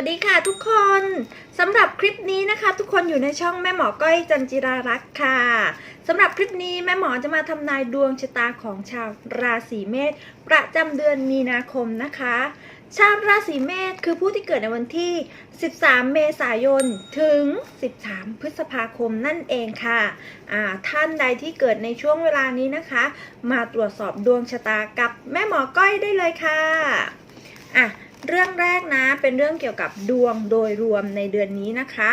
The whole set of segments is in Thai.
วัสดีค่ะทุกคนสำหรับคลิปนี้นะคะ ทุกคนอยู่ในช่องแม่หมอก้อยจันจิรารักษ์ค่ะสำหรับคลิปนี้แม่หมอจะมาทำนายดวงชะตาของชาวราศีเมษประจำเดือนมีนาคมนะคะ ชาวราศีเมษคือผู้ที่เกิดในวันที่ 13 เมษายนถึง 13 พฤษภาคมนั่นเองค่ะอ่าท่านใดที่เกิดในช่วงเวลานี้นะคะ มาตรวจสอบดวงชะตากับแม่หมอก้อยได้เลยค่ะอะ เรื่องแรกนะเป็นเรื่องเกี่ยวกับดวงโดยรวมในเดือนนี้นะคะ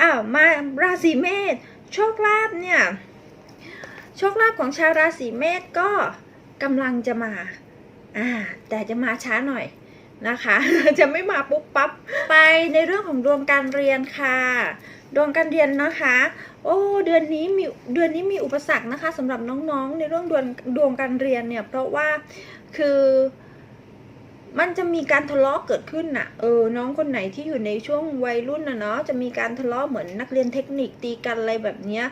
อ้าวมาราศีเมษโชคลาภเนี่ยโชคลาภของชาวราศีเมษก็กำลังจะมาอ่าแต่จะมาช้าหน่อยนะคะ จะไม่มาปุ๊บปั๊บไปในเรื่องของดวงการเรียนค่ะ ดวงการเรียนนะคะ โอ้เดือนนี้มีเดือนนี้มีอุปสรรคนะคะสำหรับน้องๆ ในเรื่องดวงดวงการเรียนเนี่ยเพราะว่าคือ มันจะมีการทะเลาะเกิดขึ้นน่ะ เออ น้องคนไหนที่อยู่ในช่วงวัยรุ่นน่ะเนาะ จะมีการทะเลาะเหมือนนักเรียนเทคนิคตีกันอะไรแบบเนี้ย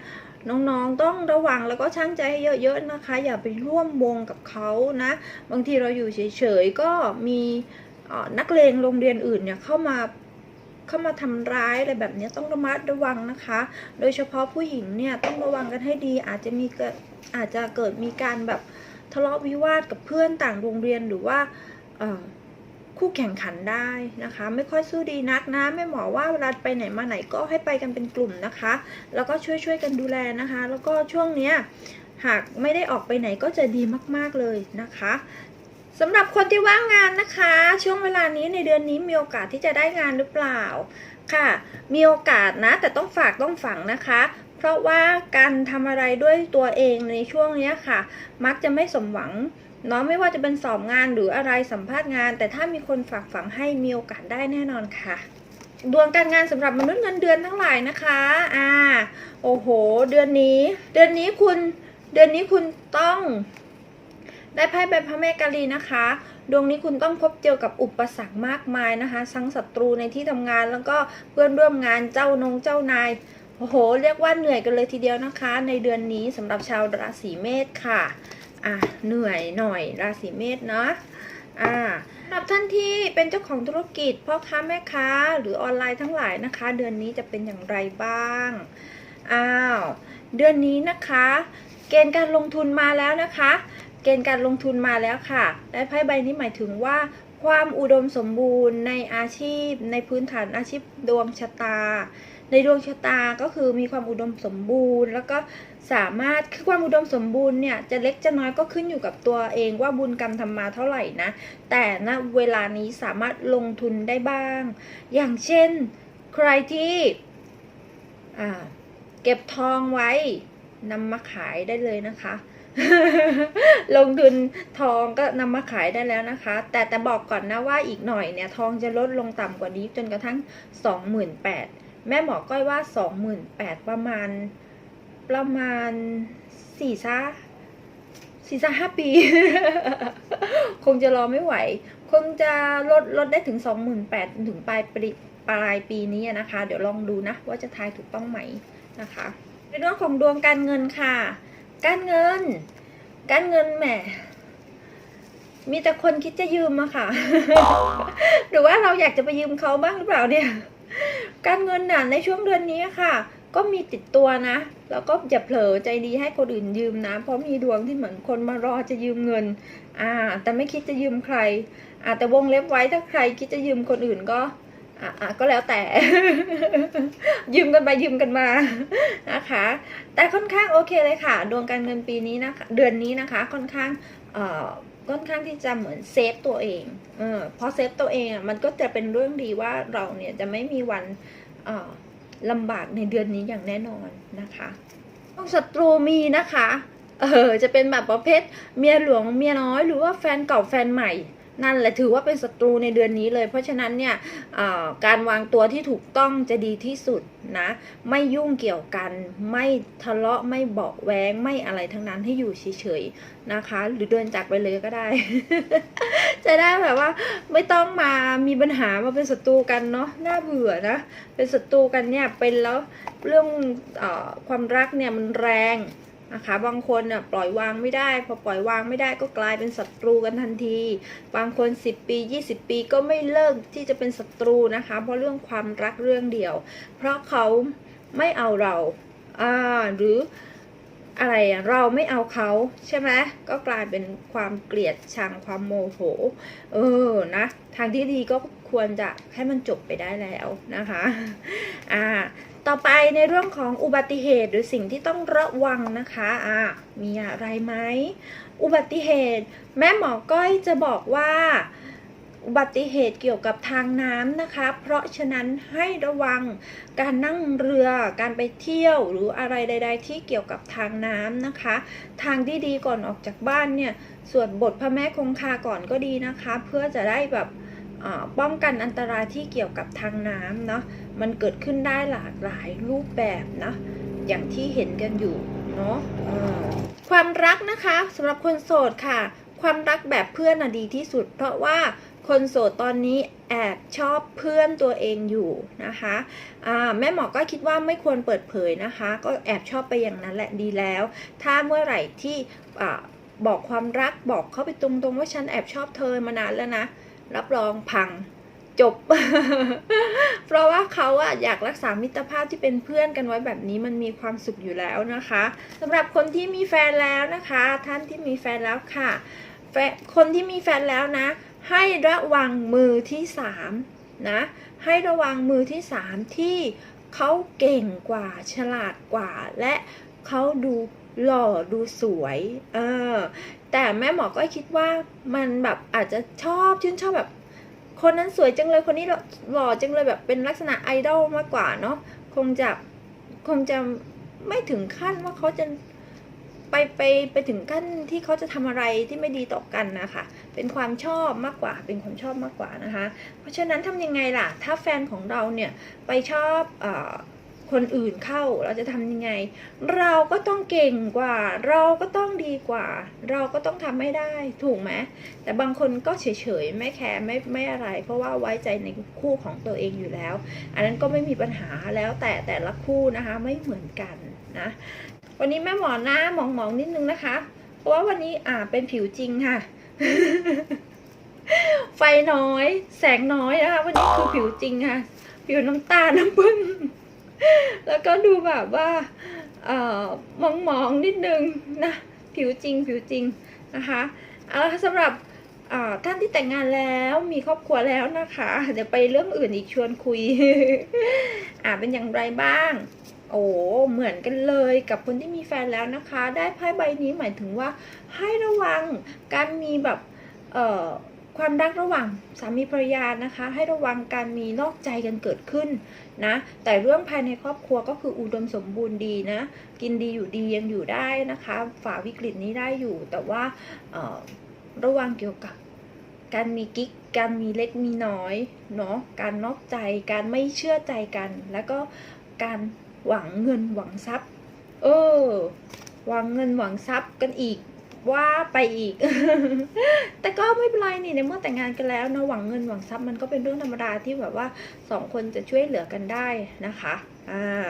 น้องๆต้องระวังแล้วก็ช่างใจให้เยอะๆนะคะ อย่าไปร่วมวงกับเขานะ บางทีเราอยู่เฉยๆก็มีออนักเลงโรงเรียนอื่นเนี่ยเข้ามาเข้ามาทำร้ายอะไรแบบนี้ต้องระมัดระวังนะคะ โดยเฉพาะผู้หญิงเนี่ยต้องระวังกันให้ดี อาจจะมีเกิดอาจจะเกิดมีการแบบทะเลาะวิวาทกับเพื่อนต่างโรงเรียนหรือว่า คู่แข่งขันได้นะคะ ไม่ค่อยสู้ดีนักนะแม่หมอว่าเวลาไปไหนมาไหนก็ให้ไปกันเป็นกลุ่มนะคะ แล้วก็ช่วยช่วยๆกันดูแลนะคะ แล้วก็ช่วงเนี้ยหากไม่ได้ออกไปไหนก็จะดีมากๆเลยนะคะสำหรับคนที่ว่างงานนะคะ ช่วงเวลานี้ในเดือนนี้มีโอกาสที่จะได้งานหรือเปล่าค่ะ มีโอกาสนะแต่ต้องฝากต้องฝังนะคะ เพราะว่าการทำอะไรด้วยตัวเองในช่วงนี้ค่ะ มักจะไม่สมหวัง เนาะไม่ว่าจะเป็นสอบงานหรืออะไรสัมภาษณ์งาน แต่ถ้ามีคนฝากฝังให้มีโอกาสได้แน่นอนค่ะ ดวงการงานสำหรับมนุษย์เงินเดือนทั้งหลายนะคะอ่าโอ้โห เดือนนี้ เดือนนี้คุณเดือนนี้คุณต้องได้ไพ่ใบพระแม่กาลีนะคะ ดวงนี้คุณต้องพบเจอกับอุปสรรคมากมายนะคะทั้งศัตรูในที่ทำงานแล้วก็เพื่อนร่วมงานเจ้านงเจ้านายโอ้โห เรียกว่าเหนื่อยกันเลยทีเดียวนะคะ ในเดือนนี้สำหรับชาวราศีเมษค่ะ อะเหนื่อยหน่อยราศีเมษเนาะอ่าสำหรับท่านที่เป็นเจ้าของธุรกิจพ่อค้าแม่ค้าหรือออนไลน์ทั้งหลายนะคะ เดือนนี้จะเป็นอย่างไรบ้างอ้าวเดือนนี้นะคะ เกณฑ์การลงทุนมาแล้วนะคะ เกณฑ์การลงทุนมาแล้วค่ะได้ไพ่ใบนี้หมายถึงว่าความอุดมสมบูรณ์ในอาชีพ ในพื้นฐานอาชีพดวงชะตา ในดวงชะตาก็คือมีความอุดมสมบูรณ์ แล้วก็สามารถคือความอุดมสมบูรณ์เนี่ยจะเล็กจะน้อยก็ขึ้นอยู่กับตัวเองว่าบุญกรรมทำมาเท่าไหร่นะ แต่ณเวลานี้สามารถลงทุนได้บ้าง อย่างเช่นใครที่เก็บทองไว้นำมาขายได้เลยนะคะ ลงทุนทองก็นำมาขายได้แล้วนะคะ แต่แต่บอกก่อนนะว่าอีกหน่อยเนี่ยทองจะลดลงต่ำกว่านี้จนกระทั่ง 28,000 แม่หมอก้อยว่า 28,000ประมาณ ประมาณสี่ซะสี่ซะห้าปี คงจะรอไม่ไหว คงจะลดลดได้ถึง 28,000ถึงปลายปีปลายปีนี้นะคะ เดี๋ยวลองดูนะ ว่าจะทายถูกต้องไหมนะคะในเรื่องของดวงการเงินค่ะ การเงิน การเงินแหมมีแต่คนคิดจะยืมอะค่ะ หรือว่าเราอยากจะไปยืมเขาบ้างหรือเปล่าเนี่ย การเงินน่ะในช่วงเดือนนี้ค่ะ ก็มีติดตัวนะ แล้วก็อย่าเผลอใจดีให้คนอื่นยืมนะ เพราะมีดวงที่เหมือนคนมารอจะยืมเงิน อ่า แต่ไม่คิดจะยืมใคร อ่าแต่วงเล็บไว้ถ้าใครคิดจะยืมคนอื่นก็อ่าก็แล้วแต่ ยืมกันไปยืมกันมานะคะ แต่ค่อนข้างโอเคเลยค่ะ ดวงการเงินปีนี้นะคะ เดือนนี้นะคะ ค่อนข้างเอ่อ ค่อนข้างที่จะเหมือนเซฟตัวเองเออพอเซฟตัวเองอะมันก็จะเป็นเรื่องดีว่าเราเนี่ยจะไม่มีวันออลำบากในเดือนนี้อย่างแน่นอนนะคะศัตรูมีนะคะ เออ จะเป็นแบบประเภทเมียหลวงเมียน้อยหรือว่าแฟนเก่าแฟนใหม่ นั่นแหละถือว่าเป็นศัตรูในเดือนนี้เลย เพราะฉะนั้นเนี่ยการวางตัวที่ถูกต้องจะดีที่สุดนะ ไม่ยุ่งเกี่ยวกันไม่ทะเลาะไม่เบาะแวงไม่อะไรทั้งนั้นให้อยู่เฉยๆนะคะ หรือเดินจากไปเลยก็ได้ จะได้แบบว่า ไม่ต้องมามีปัญหามาเป็นศัตรูกันเนาะน่าเบื่อนะ เป็นศัตรูกันเนี่ยเป็นแล้วเรื่องอความรักเนี่ยมันแรง นะคะบางคนน่ะปล่อยวางไม่ได้ พอปล่อยวางไม่ได้ก็กลายเป็นศัตรูกันทันที บางคน 10 ปี 20 ปีก็ไม่เลิกที่จะเป็นศัตรูนะคะ เพราะเรื่องความรักเรื่องเดียว เพราะเขาไม่เอาเราอ่าหรืออะไรอะเราไม่เอาเขาใช่ไหมก็กลายเป็นความเกลียดชังความโมโหเออนะทางที่ดีก็ควรจะให้มันจบไปได้แล้วนะคะอ่า ต่อไปในเรื่องของอุบัติเหตุหรือสิ่งที่ต้องระวังนะคะอ่ามีอะไรไหมอุบัติเหตุ แม่หมอก้อยจะบอกว่าอุบัติเหตุเกี่ยวกับทางน้ำนะคะ เพราะฉะนั้นให้ระวังการนั่งเรือ การไปเที่ยวหรืออะไรใด ๆ ที่เกี่ยวกับทางน้ำนะคะ ทางที่ดีก่อนออกจากบ้านเนี่ย สวดบทพระแม่คงคาก่อนก็ดีนะคะ เพื่อจะได้แบบป้องกันอันตรายที่เกี่ยวกับทางน้ำเนาะ มันเกิดขึ้นได้หลากหลายรูปแบบนะอย่างที่เห็นกันอยู่เนาะความรักนะคะสำหรับคนโสดค่ะ ความรักแบบเพื่อนน่ะดีที่สุด เพราะว่าคนโสดตอนนี้แอบชอบเพื่อนตัวเองอยู่นะคะแม่หมอก็คิดว่าไม่ควรเปิดเผยนะคะ ก็แอบชอบไปอย่างนั้นแหละดีแล้ว ถ้าเมื่อไหร่ที่บอกความรักบอกเขาไปตรงๆว่าฉันแอบชอบเธอมานานแล้วนะรับรองพัง จบ เพราะว่าเขาอะอยากรักษามิตรภาพที่เป็นเพื่อนกันไว้แบบนี้มันมีความสุขอยู่แล้วนะคะสำหรับคนที่มีแฟนแล้วนะคะ ท่านที่มีแฟนแล้วค่ะแฟนคนที่มีแฟนแล้วนะ ให้ระวังมือที่สามนะให้ระวังมือที่สามที่เขาเก่งกว่าฉลาดกว่า และเขาดูหล่อดูสวยเออแต่แม่หมอก็คิดว่ามันแบบอาจจะชอบชื่นชอบแบบ คนนั้นสวยจังเลยคนนี้หล่อจังเลยแบบเป็นลักษณะไอดอลมากกว่าเนาะคงจะคงจะไม่ถึงขั้นว่าเขาจะไปไปไปถึงขั้นที่เขาจะทำอะไรที่ไม่ดีต่อกันนะคะ เป็นความชอบมากกว่า เป็นความชอบมากกว่านะคะ เพราะฉะนั้นทำยังไงล่ะ ถ้าแฟนของเราเนี่ยไปชอบเออ คนอื่นเข้าเราจะทำยังไง เราก็ต้องเก่งกว่า เราก็ต้องดีกว่า เราก็ต้องทำให้ได้ถูกไหมแต่บางคนก็เฉยๆไม่แคร์ไม่ไม่อะไร เพราะว่าไว้ใจในคู่ของตัวเองอยู่แล้ว อันนั้นก็ไม่มีปัญหาแล้วแต่แต่ละคู่นะคะไม่เหมือนกันนะวันนี้แม่หมอหน้ามองๆนิดนึงนะคะ เพราะว่าวันนี้อ่าเป็นผิวจริงค่ะ ไฟน้อย แสงน้อยนะคะ วันนี้คือผิวจริงค่ะ ผิวน้ำตาลน้ำผึ้ง แล้วก็ดูแบบว่าเออมองมองๆนิดนึงนะผิวจริงผิวจริงนะคะเอาสำหรับท่านที่แต่งงานแล้วมีครอบครัวแล้วนะคะ เดี๋ยวไปเรื่องอื่นอีกชวนคุย อ่าเป็นอย่างไรบ้าง โอ้เหมือนกันเลยกับคนที่มีแฟนแล้วนะคะ ได้ไพ่ใบนี้หมายถึงว่าให้ระวังการมีแบบเอ่อความรักระหว่างสามีภรรยานะคะ ให้ระวังการมีนอกใจกันเกิดขึ้น นะ แต่เรื่องภายในครอบครัวก็คืออุดมสมบูรณ์ดีนะ กินดีอยู่ดียังอยู่ได้นะคะ ฝ่าวิกฤตนี้ได้อยู่ แต่ว่าระวังเกี่ยวกับการมีกิ๊ก การมีเล็กมีน้อยเนาะ การนอกใจ การไม่เชื่อใจกัน แล้วก็การหวังเงินหวังทรัพย์ เออ หวังเงินหวังทรัพย์กันอีก ว่าไปอีก แต่ก็ไม่เป็นไรนี่ในเมื่อแต่งงานกันแล้วเนาะหวังเงินหวังทรัพย์มันก็เป็นเรื่องธรรมดาที่แบบว่าสองคนจะช่วยเหลือกันได้นะคะอ่า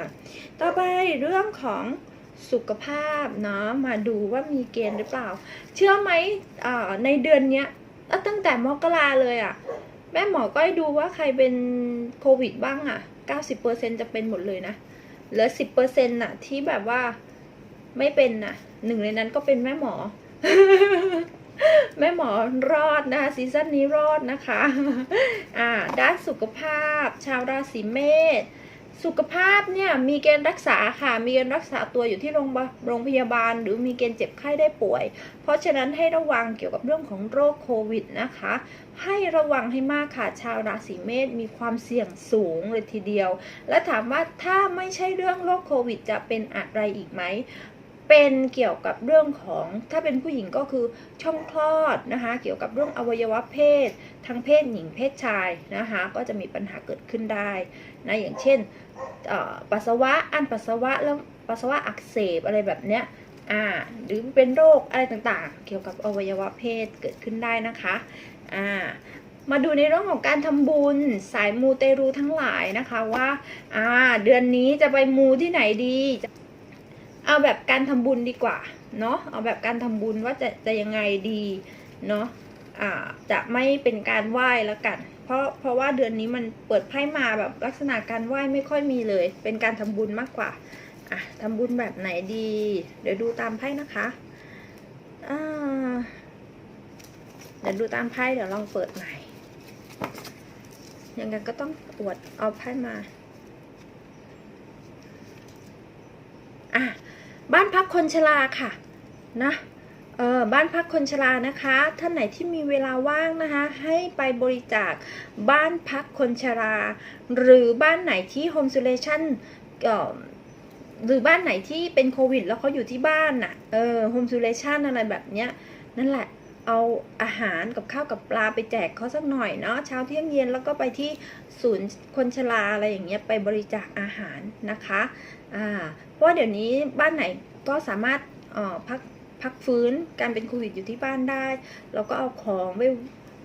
ต่อไปเรื่องของสุขภาพเนาะมาดูว่ามีเกณฑ์หรือเปล่า เชื่อไหมอ่าในเดือนเนี้ยตั้งแต่มกราเลยอะ่ะ แม่หมอก็ให้ดูว่าใครเป็นโควิดบ้างอะ่ะ90%จะเป็นหมดเลยนะเหลือ 10%น่ะที่แบบว่า ไม่เป็นนะหนึ่งในนั้นก็เป็นแม่หมอ แม่หมอรอดนะคะซีซั่นนี้รอดนะคะอ่าด้านสุขภาพ ชาวราศีเมษสุขภาพเนี่ยมีเกณฑ์รักษาค่ะ มีเกณฑ์รักษาตัวอยู่ที่โรงพยาบาล หรือมีเกณฑ์เจ็บไข้ได้ป่วย เพราะฉะนั้นให้ระวังเกี่ยวกับเรื่องของโรคโควิดนะคะ ให้ระวังให้มากค่ะ ชาวราศีเมษมีความเสี่ยงสูงเลยทีเดียว และถามว่าถ้าไม่ใช่เรื่องโรคโควิดจะเป็นอะไรอีกไหม เป็นเกี่ยวกับเรื่องของถ้าเป็นผู้หญิงก็คือช่องคลอดนะคะ เกี่ยวกับเรื่องอวัยวะเพศ ทั้งเพศหญิงเพศชายนะคะ ก็จะมีปัญหาเกิดขึ้นได้นะอย่างเช่นปัสสาวะอันปัสสาวะแล้วปัสสาวะอักเสบอะไรแบบเนี้ยอ่าหรือเป็นโรคอะไรต่างๆ เกี่ยวกับอวัยวะเพศเกิดขึ้นได้นะคะอ่ามาดูในเรื่องของการทำบุญสายมูเตรูทั้งหลายนะคะว่าอ่าเดือนนี้จะไปมูที่ไหนดี เอาแบบการทำบุญดีกว่าเนาะเอาแบบการทำบุญว่าจะจะยังไงดีเนาะอ่าจะไม่เป็นการไหว้แล้วกัน เพราะเพราะว่าเดือนนี้มันเปิดไพ่มาแบบลักษณะการไหว้ไม่ค่อยมีเลย เป็นการทำบุญมากกว่าอะทำบุญแบบไหนดี เดี๋ยวดูตามไพ่นะคะอ่าเดี๋ยวดูตามไพ่เดี๋ยวลองเปิดใหม่ยังไงก็ต้องอวดเอาไพ่มาอะ บ้านพักคนชราค่ะนะเออบ้านพักคนชรานะคะ ท่านไหนที่มีเวลาว่างนะคะ ให้ไปบริจาคบ้านพักคนชรา หรือบ้านไหนที่โฮมสูเลชันหรือบ้านไหนที่เป็นโควิด แล้วเขาอยู่ที่บ้านน่ะเออโฮมสูเลชันอะไรแบบเนี้ยนั่นแหละ เอาอาหารกับข้าวกับปลาไปแจกเขาสักหน่อยเนาะเช้าเที่ยงเย็นแล้วก็ไปที่ศูนย์คนชราอะไรอย่างเงี้ยไปบริจาคอาหารนะคะอ่าเพราะเดี๋ยวนี้บ้านไหนก็สามารถเอ่อพักพักฟื้นการเป็นโควิดอยู่ที่บ้านได้เราก็เอาของไป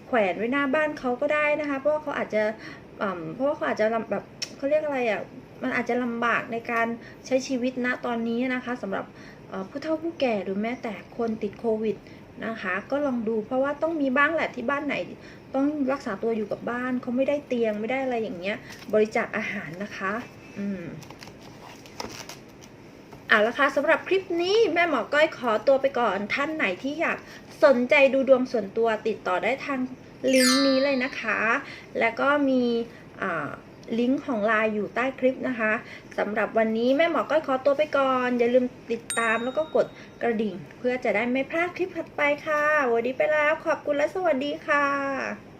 แขวนไว้หน้าบ้านเขาก็ได้นะคะ เพราะว่าเขาอาจจะเพราะว่าเขาอาจจะลำแบบเขาเรียกอะไรอะมันอาจจะลำบากในการใช้ชีวิตณตอนนี้นะคะสำหรับผู้เฒ่าผู้แก่หรือแม้แต่คนติดโควิด นะคะ ก็ลองดูเพราะว่าต้องมีบ้างแหละที่บ้านไหน ต้องรักษาตัวอยู่กับบ้านเขาไม่ได้เตียงไม่ได้อะไรอย่างเงี้ย บริจาคอาหารนะคะ อืมเอาละค่ะสำหรับคลิปนี้แม่หมอก้อยขอตัวไปก่อนท่านไหนที่อยากสนใจดูดวงส่วนตัวติดต่อได้ทางลิงก์นี้เลยนะคะ แล้วก็มีอ่า ลิงก์ของไลน์อยู่ใต้คลิปนะคะสำหรับวันนี้แม่หมอก้อยขอตัวไปก่อน อย่าลืมติดตามแล้วก็กดกระดิ่ง เพื่อจะได้ไม่พลาดคลิปถัดไปค่ะ วันนี้ไปแล้วขอบคุณและสวัสดีค่ะ